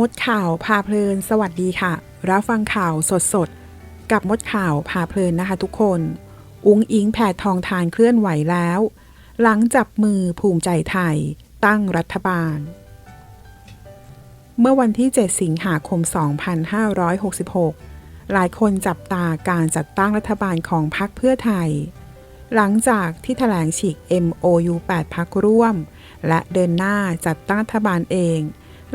มดข่าวพาเพลิน สวัสดีค่ะ รับฟังข่าวสดๆกับมดข่าวพาเพลินนะคะทุกคน อุ้งอิงแผดทองทานเคลื่อนไหวแล้ว หลังจับมือภูมิใจไทย ตั้งรัฐบาล เมื่อวันที่ 7 สิงหาคม 2566 หลายคนจับตาการจัดตั้งรัฐบาลของพรรคเพื่อไทย หลังจากที่แถลงฉีก MOU 8 พักร่วม และเดินหน้าจัดตั้งรัฐบาลเอง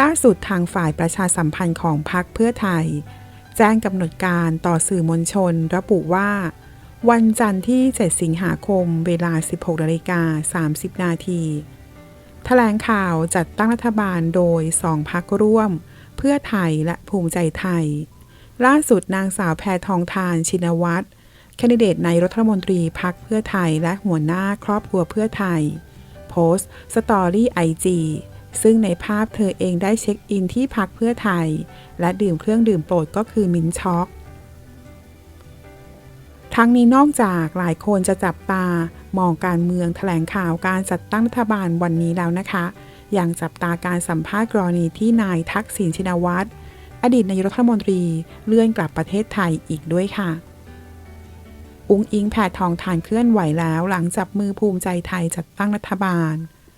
ล่าสุดทางฝ่ายประชาสัมพันธ์ของพรรคเพื่อไทย แจ้งกำหนดการต่อสื่อมวลชน ระบุว่า วันจันทร์ที่ 7 สิงหาคม เวลา 16นาฬิกา30 นาทีแถลงข่าวจัดตั้งรัฐบาลโดยสองพักร่วม เพื่อไทยและภูมิใจไทย ล่าสุดนางสาวแพทองทานชินวัตรแคนดิเดตในรัฐมนตรีพักเพื่อไทยและหัวหน้าครอบครัวเพื่อไทย โพสต์ สตอรี่ไอจี ซึ่งในภาพเธอเองได้เช็คอินที่พักเพื่อไทย และดื่มเครื่องดื่มโปรดก็คือมินช็อกทั้งนี้นอกจากหลายคนจะจับตามองการเมืองแถลงข่าวการจัดตั้งรัฐบาลวันนี้แล้วนะคะ อยังจับตาการสัมภาษณ์กรณีที่นายทักษิณชินวัตร อดีตนายกรัฐมนตรีเลื่อนกลับประเทศไทยอีกด้วยค่ะ อุ้งอิงแพทองทานเคลื่อนไหวแล้วหลังจับมือภูมิใจไทยจัดตั้งรัฐบาล